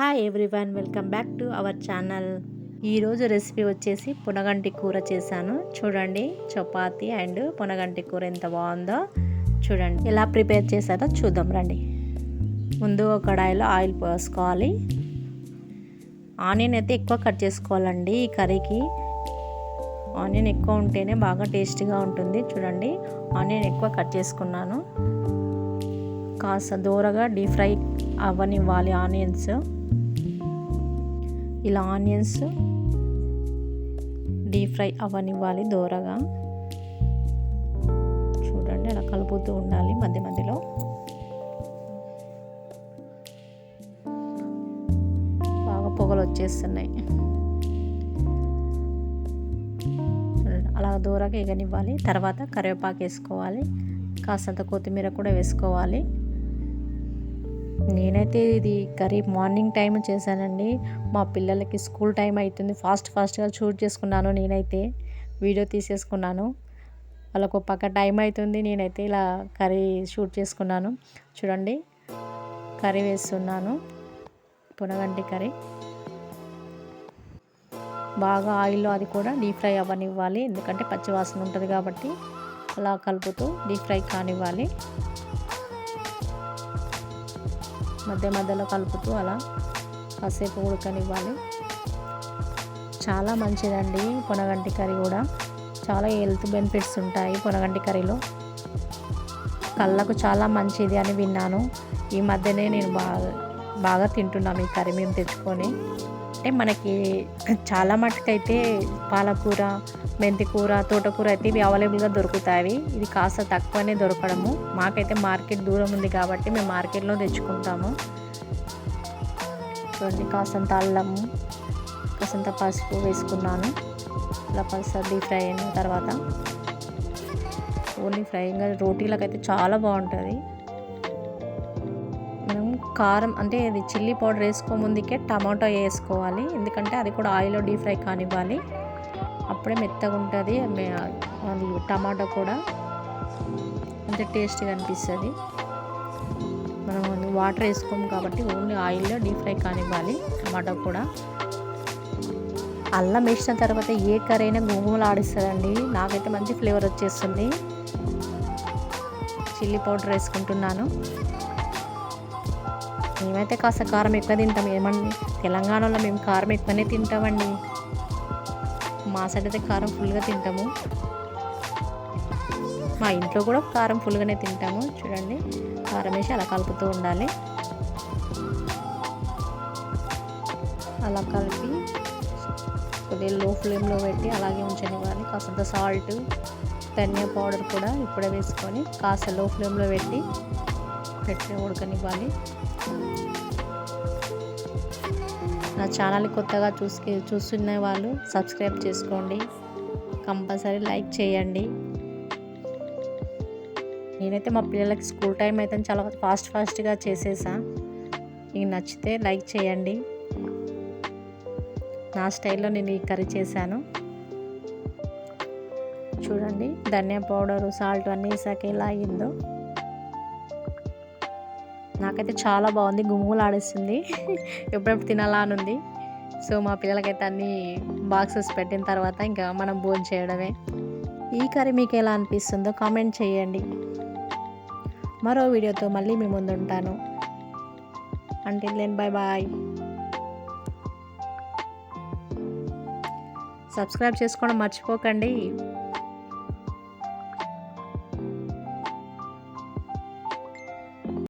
Hi everyone welcome back to our channel ఈరోజు recipe వచ్చేసి పునగంటి కూర చేశాను. చూడండి చపాతి అండ్ పునగంటి కూర ఎంత బాగుందో. చూడండి ఎలా ప్రిపేర్ చేశారో చూద్దాం రండి. ముందు కడాయిలో ఆయిల్ పోసుకోవాలి. ఆనియన్ అయితే ఎక్కువ కట్ చేసుకోవాలండి ఈ కర్రీకి. ఆనియన్ ఎక్కువ ఉంటేనే బాగా టేస్టీగా ఉంటుంది. చూడండి ఆనియన్ ఎక్కువ కట్ చేసుకున్నాను. కాస్త దూరగా డీప్ ఫ్రై అవ్వనివ్వాలి ఆనియన్స్. ఇలా ఆనియన్స్ డీప్ ఫ్రై అవ్వనివ్వాలి దూరగా. చూడండి అలా కలుపుతూ ఉండాలి మధ్య మధ్యలో. బాగా పొగలు వచ్చేస్తున్నాయి. అలా దూరగా ఎగనివ్వాలి తర్వాత కరివేపాకు వేసుకోవాలి. కాస్తంత కొత్తిమీర కూడా వేసుకోవాలి. నేనైతే ఇది కర్రీ మార్నింగ్ టైం చేశానండి. మా పిల్లలకి స్కూల్ టైం అవుతుంది ఫాస్ట్ ఫాస్ట్గా షూట్ చేసుకున్నాను నేనైతే. వీడియో తీసేసుకున్నాను. వాళ్ళకు పక్క టైం అవుతుంది నేనైతే ఇలా కర్రీ షూట్ చేసుకున్నాను. చూడండి. కర్రీ వేస్తున్నాను. పునగంటి కర్రీ. బాగా ఆయిల్లో అది కూడా డీప్ ఫ్రై అవ్వనివ్వాలి. ఎందుకంటే పచ్చివాసన ఉంటుంది కాబట్టి అలా కలుపుతూ డీప్ ఫ్రై కానివ్వాలి. మధ్య మధ్యలో కలుపుతూ అలా కాసేపు ఉడకనివ్వాలి. చాలా మంచిదండి పొనగంటి కర్రీ కూడా. చాలా హెల్త్ బెనిఫిట్స్ ఉంటాయి పొనగంటి కర్రీలో. కళ్ళకు చాలా మంచిది అని విన్నాను. ఈ మధ్యనే నేను బాగా బాగా తింటున్నాను ఈ కర్రీ మేము తెచ్చుకొని. అంటే మనకి చాలా మటుకైతే పాలకూర మెంతికూర తోటకూర అయితే ఇవి అవైలబుల్గా దొరుకుతాయి. ఇది కాస్త తక్కువనే దొరకడము. మాకైతే మార్కెట్ దూరం ఉంది కాబట్టి మేము మార్కెట్లో తెచ్చుకుంటాము. చూడండి కాసంత అల్లము కాసంత పసుపు వేసుకున్నాను. ఇలా పసుపు డీప్ ఫ్రై అయిన తర్వాత ఓన్లీ ఫ్రై రోటీలకు అయితే చాలా బాగుంటుంది. మనం కారం అంటే అది చిల్లీ పౌడర్ వేసుకో ముందుకే టమాటో వేసుకోవాలి. ఎందుకంటే అది కూడా ఆయిల్లో డీప్ ఫ్రై కానివ్వాలి. అప్పుడే మెత్తగా ఉంటుంది. అది టమాటో కూడా అంటే టేస్ట్గా అనిపిస్తుంది. మనం వాటర్ వేసుకోము కాబట్టి ఓన్లీ ఆయిల్లో డీప్ ఫ్రై కానివ్వాలి టమాటో కూడా. అల్లం వేసిన తర్వాత ఏ కర్రీ అయినా గుమగుమలు ఆడిస్తుందండి. నాకైతే మంచి ఫ్లేవర్ వచ్చేస్తుంది. చిల్లీ పౌడర్ వేసుకుంటున్నాను. మేమైతే కాస్త కారం ఎక్కువ తింటాం ఏమండి తెలంగాణలో మేము కారం ఎక్కువనే తింటామండి. మా సైడ్ అయితే కారం ఫుల్గా తింటాము. మా ఇంట్లో కూడా కారం ఫుల్గానే తింటాము. చూడండి కారం వేసి అలా కలుపుతూ ఉండాలి. అలా కలిపి కొద్దిగా లో ఫ్లేమ్లో పెట్టి అలాగే ఉంచనివ్వాలి. కాస్త సాల్ట్ ధనియా పౌడర్ కూడా ఇప్పుడే వేసుకొని కాస్త లో ఫ్లేమ్లో పెట్టి పెట్టి ఉడకనివ్వాలి. నా ఛానల్ కొత్తగా చూసుకే చూస్తున్న వాళ్ళు సబ్స్క్రైబ్ చేసుకోండి. కంపల్సరీ లైక్ చేయండి. నేనైతే మా పిల్లలకి స్కూల్ టైం అయితే చాలా ఫాస్ట్ ఫాస్ట్గా చేసేసా. మీకు నచ్చితే లైక్ చేయండి. నా స్టైల్లో నేను ఈ కర్రీ చేశాను. చూడండి ధనియా పౌడరు సాల్ట్ అన్నీ వేసాక ఎలా అయ్యిందో నాకైతే చాలా బాగుంది. గుమ్ములు ఆడిస్తుంది ఎప్పుడెప్పుడు తినాలా అని ఉంది సో మా పిల్లలకైతే అన్ని బాక్సెస్ పెట్టిన తర్వాత ఇంకా మనం భోజనం చేయడమే. ఈ కర్రీ మీకు ఎలా అనిపిస్తుందో కామెంట్ చేయండి. మరో వీడియోతో మళ్ళీ మీ ముందు ఉంటాను. అంటే నేను బాయ్ బాయ్ సబ్స్క్రైబ్ చేసుకోవడం మర్చిపోకండి.